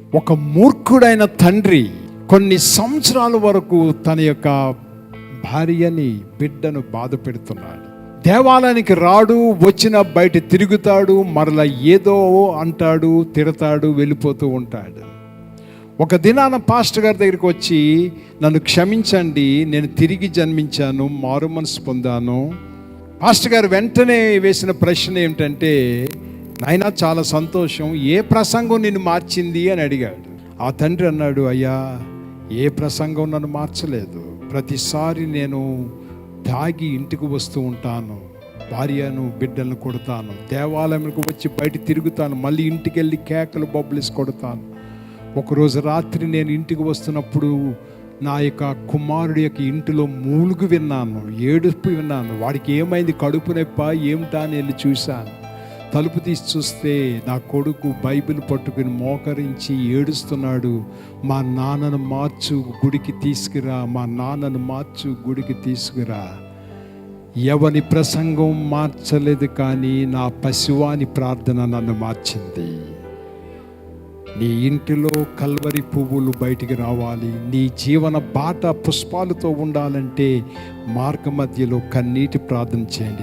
ఒక మూర్ఖుడైన తండ్రి కొన్ని సంవత్సరాల వరకు తన యొక్క భార్యని బిడ్డను బాధ పెడుతున్నాడు. దేవాలయానికి రాడు వచ్చిన బయట తిరుగుతాడు మరలా ఏదో అంటాడు తిడతాడు వెళ్ళిపోతూ ఉంటాడు. ఒక దినాన పాస్టర్ గారి దగ్గరికి వచ్చి నన్ను క్షమించండి నేను తిరిగి జన్మించాను మారు మనసు పొందాను. పాస్టర్ గారు వెంటనే వేసిన ప్రశ్న ఏమిటంటే నాయనా చాలా సంతోషం. ఏ ప్రసంగం నిన్ను మార్చింది అని అడిగాడు. ఆ తండ్రి అన్నాడు అయ్యా ఏ ప్రసంగం నన్ను మార్చలేదు. ప్రతిసారి నేను తాగి ఇంటికి వస్తూ ఉంటాను. భార్యను బిడ్డలను కొడతాను. దేవాలయంకు వచ్చి బయట తిరుగుతాను. మళ్ళీ ఇంటికి వెళ్ళి కేకలు బొబ్బలిసి కొడతాను. ఒకరోజు రాత్రి నేను ఇంటికి వస్తున్నప్పుడు నా యొక్క కుమారుడి యొక్క ఇంటిలో మూలుగు విన్నాను ఏడుపు విన్నాను. వాడికి ఏమైంది? కడుపు నొప్ప? ఏమిటా? అని వెళ్ళి చూశాను. తలుపు తీసి చూస్తే నా కొడుకు బైబిల్ పట్టుకుని మోకరించి ఏడుస్తున్నాడు. మా నాన్నను మార్చు గుడికి తీసుకురా. మా నాన్నను మార్చు గుడికి తీసుకురా. ఎవని ప్రసంగం మార్చలేదు కానీ నా పశువాని ప్రార్థన నన్ను మార్చింది. నీ ఇంటిలో కల్వరి పువ్వులు బయటికి రావాలి. నీ జీవన బాట పుష్పాలతో ఉండాలంటే మార్గ మధ్యలో కన్నీటి ప్రార్థన చేయండి.